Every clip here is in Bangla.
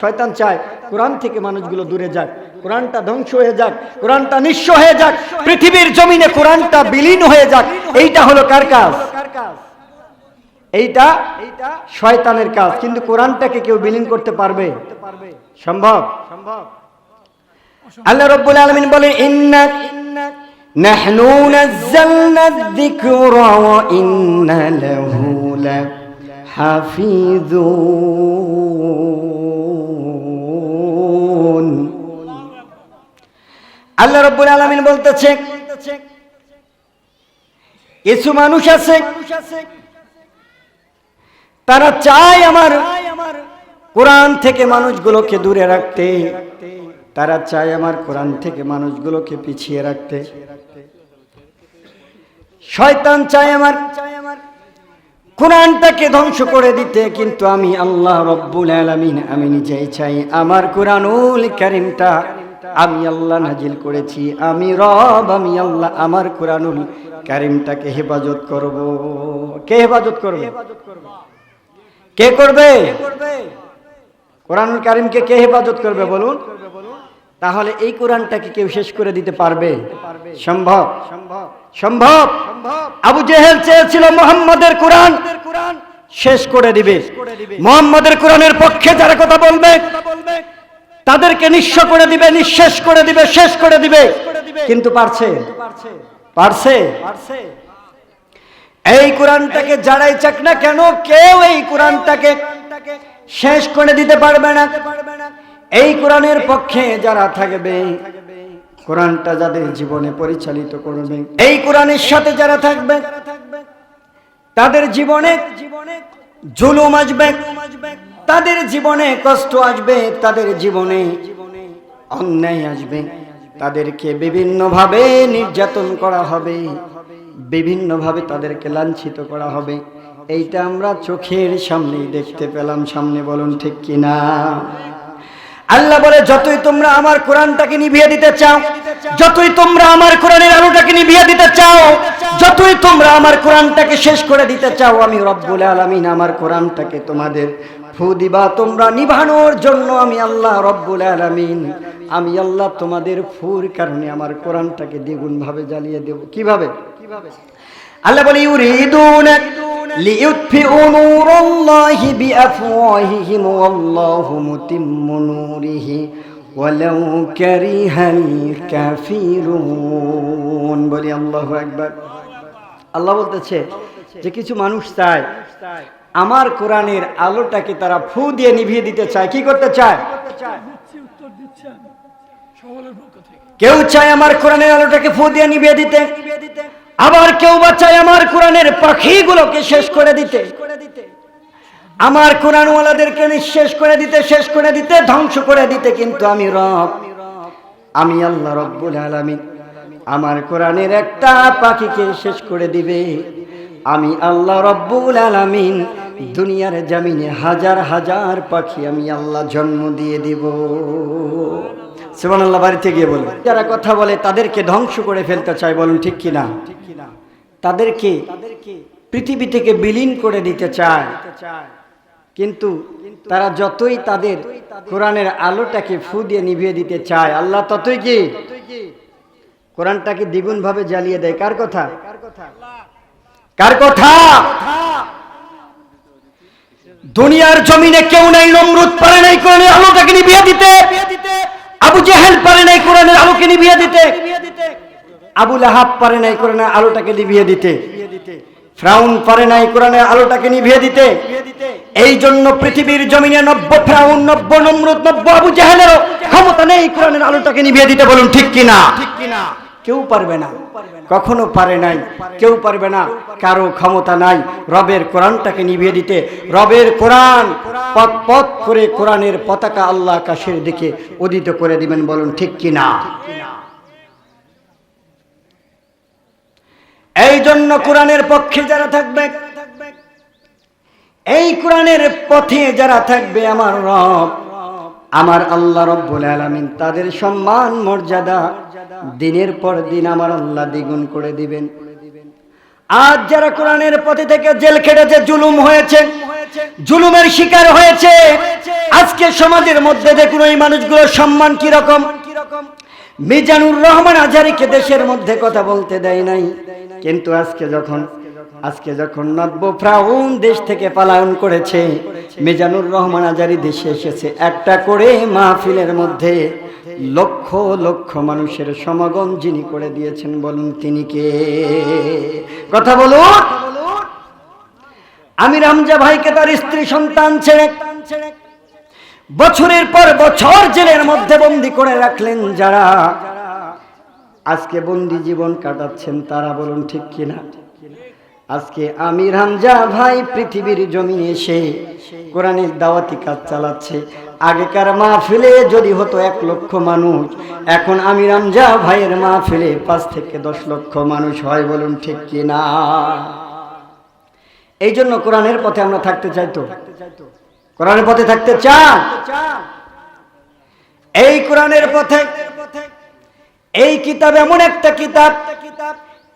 শয়তান চায় কোরআন থেকে মানুষগুলো দূরে যাক, কোরআনটা ধ্বংস হয়ে যাক, কোরআনটা নিঃস্ব হয়ে যাক, পৃথিবীর জমিনে কোরআনটা বিলীন হয়ে যাক, এইটা হলো কার কাজ? এইটা শয়তানের কাজ, কিন্তু কোরআনটাকে কেউ বিলীন করতে পারবে? সম্ভব? সম্ভব আল্লাহ রব্বুল আলামিন বলেন, ইন্না নাহনু নাযালনা যিকরা ওয়া ইন্না লাহু লাহাফিজুন আল্লাহ রব্বুল আলামিন বলতেছে, কিছু মানুষ আছে, তারা চায় আমার কোরআন থেকে মানুষগুলোকে দূরে রাখতে। তারা চায় আমার কোরআন থেকে মানুষগুলোকে পিছিয়ে রাখতে। শয়তান চায় আমার কোরআনটাকে ধ্বংস করে দিতে, কিন্তু আমি আল্লাহ রব্বুল আলামিন, আমি নিজেই চাই আমার কোরআনুল কারিমটা। আমি আল্লাহ নাজিল করেছি, আমি রব, আমি আল্লাহ আমার কোরআনুল কারিমটাকে হেফাজত করব। কে হেফাজত করবে? কে করবে? কোরআনুল কারিমকে কে হেফাজত করবে বলুন? তাহলে এই কোরআনটাকে কেউ শেষ করে দিতে পারবে? সম্ভব? সম্ভব। আবু জেহেল চেয়েছিল মোহাম্মদের কোরআন শেষ করে দিবে। মোহাম্মদের কোরআনের পক্ষে যারা কথা বলবে তাদেরকে নিঃস্ব করে দিবে নিঃশেষ করে দিবে শেষ করে দিবে। কিন্তু পারছে? পারছে। এই কোরআনটাকে যারাই চাক না কেন কেউ এই কোরআনটাকে শেষ করে দিতে পারবে না। এই কোরআনের পক্ষে যারা থাকবে, কোরআনটা যাদের জীবনে পরিচালিত করবে, এই কোরআনের সাথে যারা থাকবে, তাদের জীবনে জুলুম আসবে, তাদের জীবনে কষ্ট আসবে, তাদের জীবনে অন্যায় আসবে। তাদেরকে বিভিন্নভাবে নির্যাতন করা হবে, বিভিন্নভাবে তাদেরকে লাঞ্ছিত করা হবে। এইটা আমরা চোখের সামনেই দেখতে পেলাম, সামনে বলুন ঠিক কিনা? আল্লাহ বলে, যতই তোমরা আমার কোরআনটাকে নিভিয়ে দিতে চাও, যতই তোমরা আমার কোরআনের আলোটাকে নিভিয়ে দিতে চাও, যতই তোমরা আমার কোরআনটাকে শেষ করে দিতে চাও, আমি রব্বুল আলামিন আমার কোরআনটাকে তোমাদের ফু দিবা। তোমরা নিভানোর জন্য আমি আল্লাহ রব্বুল আলামিন, আমি আল্লাহ তোমাদের ফুর কারণে আমার কোরআনটাকে দ্বিগুণ ভাবে জ্বালিয়ে দেব। কীভাবে? কীভাবে আল্লাহ বলে ইউরিদুন লিইউতফিউ নূরাল্লাহি বিআফওয়াহিহিম ওয়াল্লাহু মুতিম্মু নূরিহি ওয়ালাউ কারিহাল কাফিরুন বলি আল্লাহু আকবার। আল্লাহ বলতেছে যে কিছু মানুষ চায় আমার কোরআনের আলোটাকে তারা ফু দিয়ে নিভিয়ে দিতে চায় কি করতে চায়? দিচ্ছি উত্তর দিচ্ছি আমি সকলের পক্ষ থেকে। কেউ চায় আমার কোরআনের আলোটাকে ফু দিয়ে নিভিয়ে দিতে? আবার কেউ বা চায় আমার কোরআনের পাখিগুলোকে শেষ করে দিতে। আমার কোরআনওয়ালাদেরকে নিঃশেষ করে দিতে, শেষ করে দিতে, ধ্বংস করে দিতে কিন্তু আমি রব। আমি আল্লাহ রব্বুল আলামিন। আমার কোরআনের একটা পাখিকে শেষ করে দিবে। আমি আল্লাহ রব্বুল আলামিন। দুনিয়ার জামিনে হাজার হাজার পাখি আমি আল্লাহ জন্ম দিয়ে দিব। আল্লাহ বাড়িতে গিয়ে বলবে যারা কথা বলে তাদেরকে ধ্বংস করে ফেলতে চায়, বলুন ঠিক কিনা? তাদেরকে পৃথিবী থেকে বিলীন করে দিতে চায়। কিন্তু তারা যতই তাদের কোরআনের আলোটাকে ফু দিয়ে নিভিয়ে দিতে চায়, আল্লাহ ততই কি? কোরআনটাকে দ্বিগুণ ভাবে জ্বালিয়ে দেয়। কার কথা? কার কথা? দুনিয়ার জমিনে কেউ নাই, নমরুদ পারে নাই কোরআনের আলোটাকে নিভিয়ে দিতে। আবু জেহেল পারে নাই কোরআনের আলোকে নিভিয়ে দিতে। আবু লাহাব পারে নাই কোরআনের আলোটাকে নিভিয়ে দিতে। ফ্রাউন পারে নাই কোরআনের আলোটাকে নিভিয়ে দিতে। এই জন্য পৃথিবীর জমিনে নব্য ফ্রাউন নব্য নমরুদ নব্য আবু জাহেলেরও ক্ষমতা নেই কোরআনের আলোটাকে নিভিয়ে দিতে বলুন, ঠিক কিনা ঠিক কিনা কেউ পারবে না। কখনো পারে নাই, কেউ পারবে না। কারও ক্ষমতা নাই। রবের কোরআনটাকে নিভিয়ে দিতে। রবের কোরআন পথ পথ করে কোরআনের পতাকা আল্লাহ আকাশের দিকে উদিত করে দিবেন বলুন, ঠিক কিনা এই জন্য কোরআনের পক্ষে যারা থাকবে, এই কোরআনের পথে যারা থাকবে আমার রব, আমার আল্লাহ রব্বুল আলামিন তাদের সম্মান, মর্যাদা দিনের পর দিন আমার আল্লাহ দ্বিগুণ করে দিবেন। আজ যারা কোরআনের পথে থেকে জেল খেটেছে, জুলুম হয়েছে, জুলুমের শিকার হয়েছে, আজকে সমাজের মধ্যে দেখুন এই মানুষগুলোর সম্মান কি রকম? মিজানুর রহমান আজারিকে দেশের মধ্যে কথা বলতে দেয় নাই। কিন্তু আজকে যখন আজকে যখন নব্য ফ্রাউন দেশ থেকে পালায়ন করেছে, মিজানুর রহমান আজারি দেশে এসেছে, একটা করে মাহফিলের মধ্যে লক্ষ লক্ষ মানুষের সমাগম যিনি করে দিয়েছেন বলুন তিনি কে? কথা বলুন। আমি রামজা ভাইকে তার স্ত্রী সন্তান ছেড়ে বছরের পর বছর জেলের মধ্যে বন্দি করে রাখলেন যারা আজকে বন্দি জীবন কাটাচ্ছেন তারা বলুন ঠিক কিনা? আজকে আমির হামজা ভাই পৃথিবীর জমিনে এসে কোরআনের দাওয়াতি কাজ চালাচ্ছে। আগেকার মাহফিলে যদি হতো এক লক্ষ মানুষ, এখন আমির হামজা ভাইয়ের মাহফিলে পাঁচ থেকে দশ লক্ষ মানুষ হয় বলুন ঠিক কিনা? এই জন্য কোরআনের পথে আমরা থাকতে চাই তো। কোরআনের পথে থাকতে চান? এই কোরআনের পথে এই কিতাব এমন একটা কিতাব,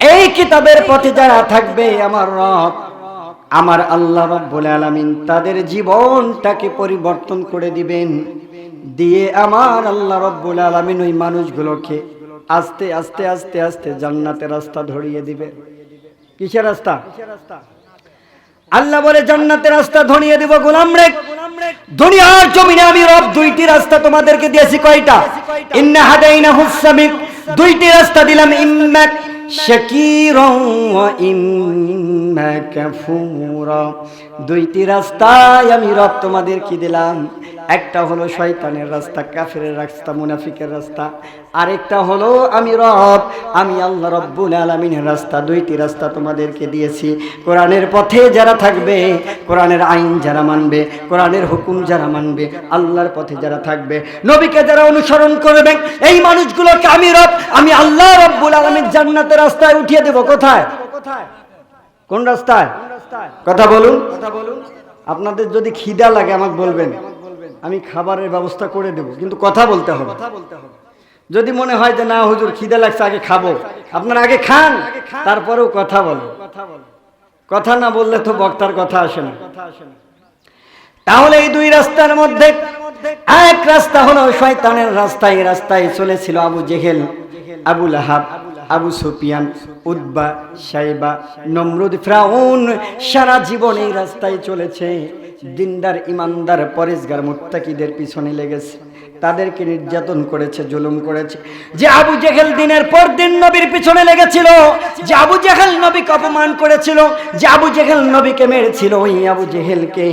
এই কিতাবের পথে যারা থাকবে আমার রব, আমার আল্লাহ রব্বুল আলামিন তাদের জীবনটাকে পরিবর্তন করে দিবেন। দিয়ে আমার আল্লাহ রব্বুল আলামিন ওই মানুষগুলোকে আস্তে আস্তে আস্তে আস্তে জান্নাতের রাস্তা ধরিয়ে দিবে। কিসের রাস্তা? আল্লাহ বলে, জান্নাতের রাস্তা ধরিয়ে দিব গোলাম রে দুনিয়ার জমিনে আমি রব দুইটি রাস্তা তোমাদেরকে দিয়েছি কয়টা? ইন্না হাদাইনা হুসামিক দুইটি রাস্তা দিলাম ইম্মাক শাকিরা ওয়া ইম্মা ফুরা। দুইটি রাস্তায় আমি রব তোমাদের কি দিলাম। একটা হলো শয়তানের রাস্তা কাফের রাস্তা, মুনাফিকের রাস্তা। আরেকটা হলো আমি রব, আমি আল্লাহ রব্বুল আলমিনের রাস্তা। দুইটি রাস্তা তোমাদেরকে দিয়েছি। কোরআনের পথে যারা থাকবে, কোরআনের আইন যারা মানবে, কোরআনের হুকুম যারা মানবে, আল্লাহর পথে যারা থাকবে, নবীকে যারা অনুসরণ করবে, এই মানুষগুলোকে আমি রব, আমি আল্লাহ রব্বুল আলমীর জান্নাতের রাস্তায় উঠিয়ে দেব। কোথায়? কোন রাস্তায়? কথা বলুন কথা বলুন। আপনাদের যদি খিদা লাগে, আমাকে বলবেন। আমি খাবারের ব্যবস্থা করে দেব। কিন্তু কথা বলতে হবে। কথা বলতে হবে। যদি মনে হয় যে না হুজুর খিদে লাগছে আগে খাব। আপনার আগে খান তারপরেও কথা বলো। কথা না বললে তো বক্তার কথা আসে না। কথা আসে না। তাহলে এই দুই রাস্তার মধ্যে এক রাস্তা হলো শয়তানের রাস্তা। এই রাস্তায় চলেছিল আবু জেহেল আবুল আহাব আবু সুফিয়ান উদ্বা সাইবা নমরুদ ফ্রাউন। সারা জীবন এই রাস্তায় চলেছে। দিনদার ইমানদার পরেশগার মুত্তাকিদের পিছনে লেগেছে। তাদেরকে নির্যাতন করেছে, জুলুম করেছে। যে আবু জেহেল দিনের পর দিন নবীর পিছনে লেগেছিল, যে আবু জেহেল নবীকে অপমান করেছিল, যে আবু জেহেল নবীকে মেরেছিল, ওই আবু জেহেলকে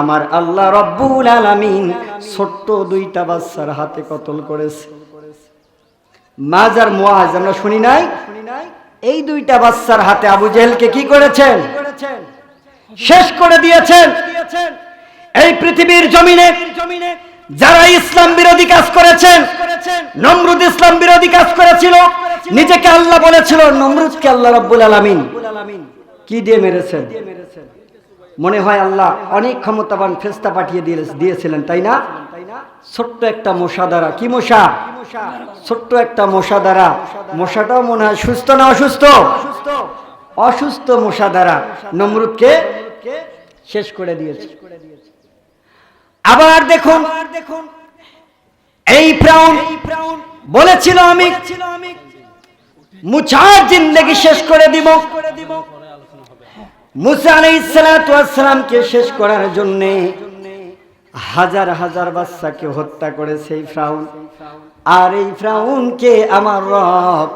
আমার আল্লাহ রব্বুল আলামিন ছোট্ট দুইটা বাচ্চার হাতে কতল করেছে। মাজ আর মোয়াজ আমরা শুনি নাই? এই দুইটা বাচ্চার হাতে আবু জেহেলকে কি করেছেন? শেষ করে দিয়েছেন। এই পৃথিবীর জমিনে যারা ইসলাম বিরোধী কাজ করেছেন, নমরুদ ইসলাম বিরোধী কাজ করেছিল, নিজেকে আল্লাহ বলেছিল, নমরুদকে আল্লাহ রব্বুল আলামিন কি দিয়ে মেরেছেন? মনে হয় আল্লাহ অনেক ক্ষমতাবান ফেস্তা পাঠিয়ে দিয়ে- দিয়েছিলেন, তাই না? ছোট্ট একটা মশা দ্বারা। কি মশা? ছোট্ট একটা মশা দ্বারা। মশাটাও মনে হয় সুস্থ না অসুস্থ? অসুস্থ মশা দ্বারা নমরুদকে শেষ করে দিয়েছে। আবার দেখুন, এই প্রাউন বলেছিল আমি মুছার জিন্দগি শেষ করে দিব। শেষ করার জন্য হাজার হাজার বাচ্চাকে হত্যা করেছে এই ফ্রাউন। আর এই ফ্রাউনকে আমার রব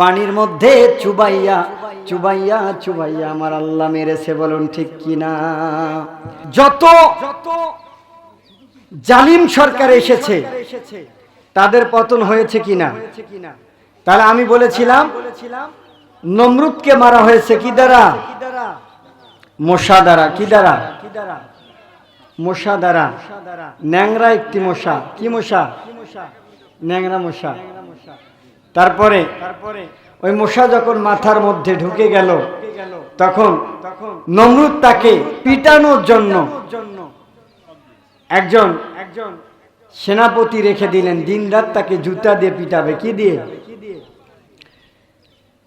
পানির মধ্যে চুবাইয়া চুবাইয়া চুবাইয়া আমার আল্লাহ মেরেছে বলুন ঠিক কিনা? যত যত জালিম সরকার এসেছে, তাদের পতন হয়েছে কিনা? তাহলে আমি বলেছিলাম, নমরুদকে মারা হয়েছে কি দ্বারা? মশা দ্বারা, কি দ্বারা? মশা দ্বারা। ন্যাংরা একটি মশা। কি মশা? ন্যাংরা মশা। তারপরে ওই মশা যখন মাথার মধ্যে ঢুকে গেল, তখন নমরুদ তাকে পিটানোর জন্য একজন একজন সেনাপতি রেখে দিলেন। দিন রাত তাকে জুতা দিয়ে পিটাবে। কি দিয়ে?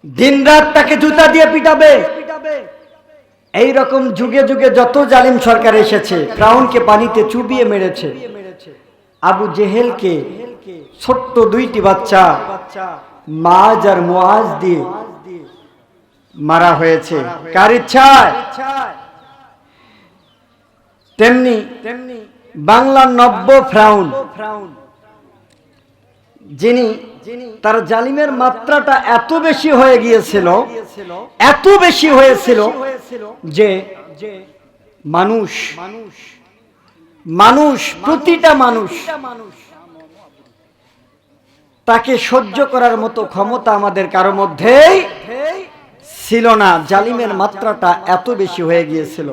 দিনরাত তাকে জুতা দিয়ে পিটাবে। এই রকম যুগে যুগে যত জালিম সরকার এসেছে, ফ্রাউনকে পানিতে চুবিয়ে মেরেছে। আবু জেহেলকে ছোট্ট দুইটি বাচ্চা মাজ আর মোয়াজ দিয়ে মারা হয়েছে। কার ইচ্ছায়? তেমনি তেমনি বাংলার নব্য ফ্রাউন। যিনি তার জালিমের মাত্রাটা এত বেশি হয়ে গিয়েছিল, এত বেশি হয়েছিল যে মানুষ মানুষ মানুষ, প্রতিটা মানুষ তাকে সহ্য করার মতো ক্ষমতা আমাদের কারও মধ্যেই ছিল না। জালিমের মাত্রাটা এত বেশি হয়ে গিয়েছিল।